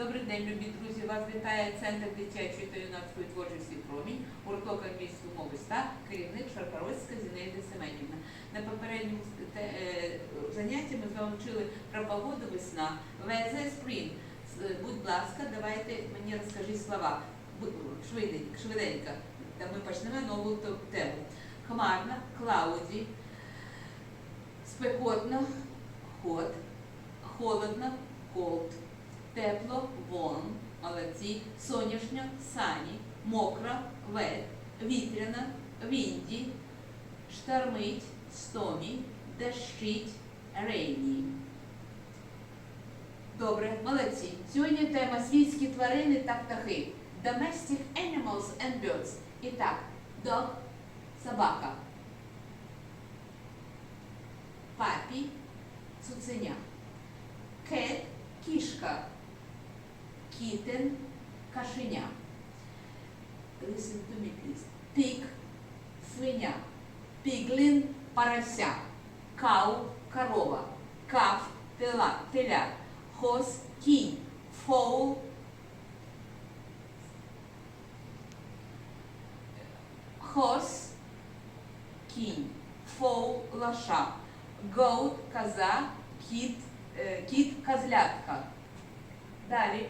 Добрий день, любі друзі! Вас вітає Центр дитячої та юнацької творчості Промінь, гурток англійської мови керівник Шарпарольська Зінаїда Семенівна. На попередньому е, занятті ми з вами вчили про погоду весна. Weather spring. Будь ласка, давайте мені розкажи слова. Швиденько. Та ми почнемо нову тему. Хмарно, cloudy, спекотно, hot, холодно, cold. Молодці, сонячно, sunny, мокро, wet, вітряно, windy, штормить, stormy, дощить, rainy. Добре, молодці. Сьогодні тема свійські тварини та птахи. Domestic animals and birds. І так, dog – собака. Папі – цуценя. Cat – кішка. Кітен – кашеня. Listen to me, please. Pig – свиня. Piglin – порося. Cow – корова. Calf – тела, теля. Horse – кінь. Fowl – horse – кінь. Fowl – лоша. Goat – коза. Кіт е, – кіт – козлятка. Далі.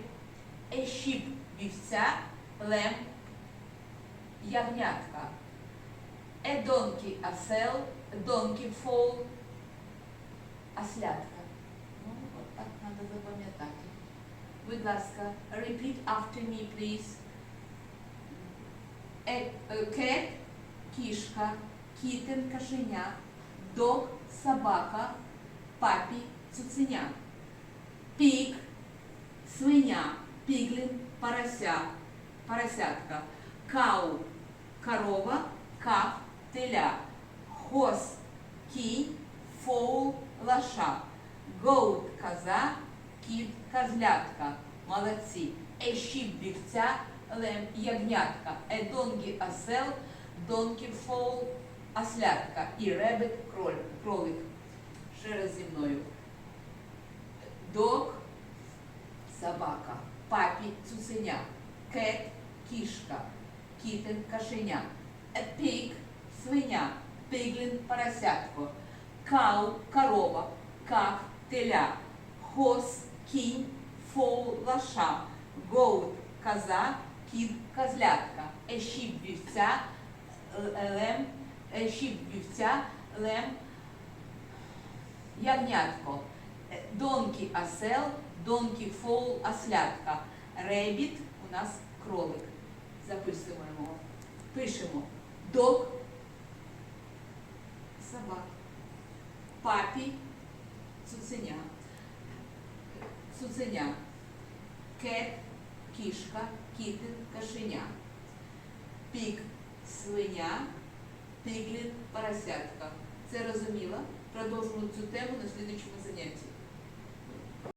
Sheep – вівця. Lamb – ягнятка. A donkey – осел. Donkey – foal – ослятка. Ну, от так треба запам'ятати. Будь ласка, repeat after me, please. A, a cat – кішка. Kitten – кошеня. Dog – собака. Папі – цуценя. Pig – свиня. Piglin – порося. Поросятка. Cow – корова. Calf – теля. Horse – кінь. Foal – лоша. Goat – коза. Кіт – козлятка. A sheep – вівця. Lamb – ягнятка. Donkey – осел. Donkey – foal – ослятка. І кроль- кролик. Ще раз зі собака. Папі – цуценя. Cat – кішка. Кітен – кошеня. A pig – свиня. Piglin – поросятко. Cow – корова. Calf – теля. Horse – кінь. Foal – лоша. Goat – коза. Кіт – козлятка. Sheep – вівця. Лем – a sheep – вівця. Лем – ягнятко. Донкі – осел. Донкі – фол – ослятка. Ребіт у нас кролик. Записуємо. Пишемо. Дог – собак. Папі – цуценя. Цуценя. Кет – кішка. Кітен – кошеня. Пік – свиня. Піглін – поросятка. Це розуміло? Продовжимо цю тему на слідчому занятті.